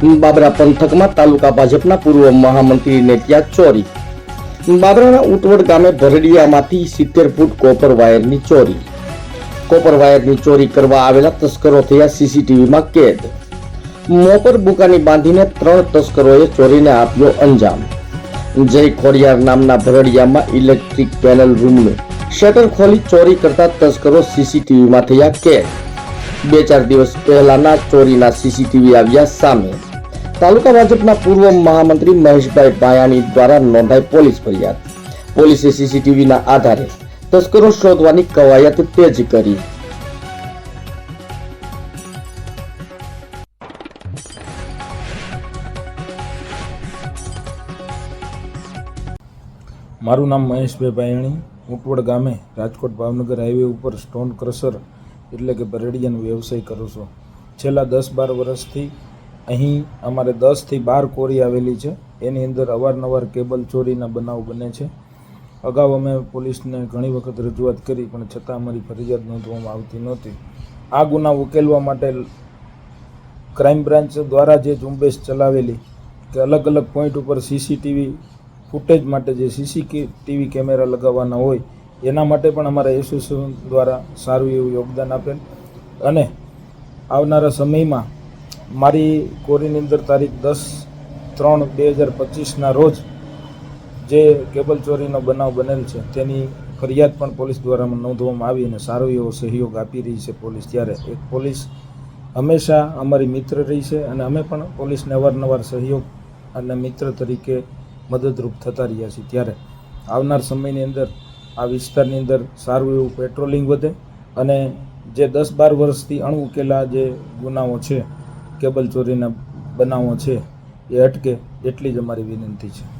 બાબરા પંથકમાં તાલુકા ભાજપના પૂર્વ મહામંત્રીને ત્યાં ચોરી. બાબરાના ઉટવડ ગામે ભરડિયામાંથી સિત્તેર ફૂટ કોપર વાયરની ચોરી. કોપર વાયરની ચોરી કરવા આવેલા તસ્કરો થયા સીસીટીવીમાં કેદ. મોપર બુકાની બાંધીને ત્રણ તસ્કરોએ ચોરીને આપ્યો અંજામ. જય ખોડિયાર નામના ભરડિયામાં ઇલેક્ટ્રિક પેનલ રૂમનું શટર ખોલી ચોરી કરતા તસ્કરો સીસીટીવીમાં થયા કેદ. બે ચાર દિવસ પહેલાના ચોરીના સીસીટીવી આવ્યા સામે. તાલુકા ભાજપના પૂર્વ મહામંત્રી મહેશભાઈ પાયાણી દ્વારા નોંધાઈ પોલીસ ફરિયાદ. પોલીસે સીસીટીવીના આધારે તસ્કરો શોધવાની કવાયત તેજ કરી. મારું નામ મહેશભાઈ ભાયણી ઉટવડ ગામે રાજકોટ ભાવનગર હાઈવે ઉપર સ્ટોન ક્રશર એટલે કે બરેડિયાનો વ્યવસાય કરું છું. છેલ્લા દસ બાર વર્ષથી અહીં અમારે દસથી બાર કોરી આવેલી છે. એની અંદર અવારનવાર કેબલ ચોરીના બનાવ બને છે. અગાઉ અમે પોલીસને ઘણી વખત રજૂઆત કરી, પણ છતાં અમારી ફરિયાદ નોંધવામાં આવતી નહોતી. આ ગુના ઉકેલવા માટે ક્રાઇમ બ્રાન્ચ દ્વારા જે ઝુંબેશ ચલાવેલી, કે અલગ અલગ પોઈન્ટ ઉપર સીસીટીવી ફૂટેજ માટે જે સીસીટીવી કેમેરા લગાવવાના હોય, એના માટે પણ અમારા એસોસિએશન દ્વારા સારું એવું યોગદાન આપેલ. અને આવનારા સમયમાં મારી કોરીની અંદર તારીખ દસ ત્રણ બે હજાર પચીસના રોજ જે કેબલ ચોરીનો બનાવ બનેલ છે, તેની ફરિયાદ પણ પોલીસ દ્વારા નોંધવામાં આવી અને સારો એવો સહયોગ આપી રહી છે પોલીસ ત્યારે. એક પોલીસ હંમેશા અમારી મિત્ર રહી છે અને અમે પણ પોલીસને અવારનવાર સહયોગ અને મિત્ર તરીકે મદદરૂપ થતા રહ્યા છીએ ત્યારે. આવનાર સમયની અંદર આ વિસ્તારની અંદર સારું એવું પેટ્રોલિંગ વધે અને જે દસ બાર વર્ષથી અણઉકેલા જે ગુનાઓ છે કેબલ ચોરીના બનાવો છે એ અટકે એટલી જ અમારી વિનંતી છે.